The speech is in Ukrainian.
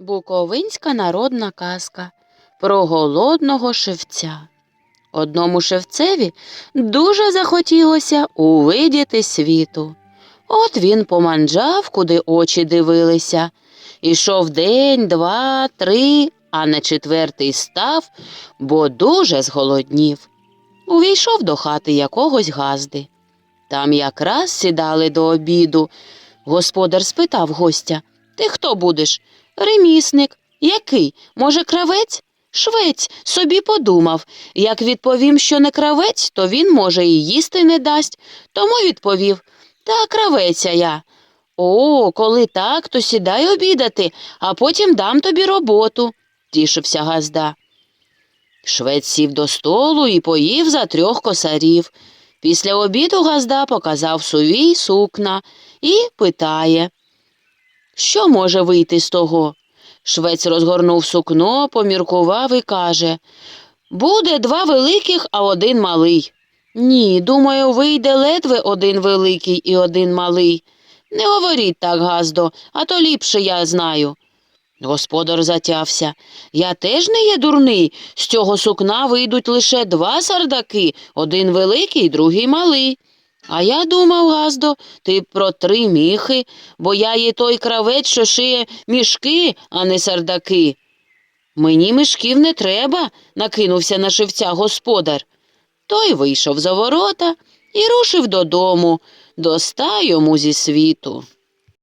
Буковинська народна казка про голодного шевця. Одному шевцеві дуже захотілося увидіти світу. От він поманджав, куди очі дивилися. Ішов день, два, три, а на четвертий став, бо дуже зголоднів. Увійшов до хати якогось газди. Там якраз сідали до обіду. Господар спитав гостя Ти хто будеш? Ремісник. Який? Може, кравець? Швець собі подумав. Як відповім, що не кравець, то він, може, і їсти не дасть. Тому відповів Та кравеця я. О, коли так, то сідай обідати, а потім дам тобі роботу, тішився газда. Швець сів до столу і поїв за трьох косарів. Після обіду газда показав сувій сукна і питає, що може вийти з того? Швець розгорнув сукно, поміркував і каже Буде два великих, а один малий. Ні, думаю, вийде ледве один великий і один малий. Не говоріть так, Газдо, а то ліпше я знаю. Господар затявся. Я теж не є дурний. З цього сукна вийдуть лише два сардаки, один великий, другий малий. А я думав, Газдо, ти про три міхи, бо я є той кравець, що шиє мішки, а не сардаки. Мені мішків не треба, накинувся на шевця господар. Той вийшов за ворота і рушив додому, доста йому зі світу.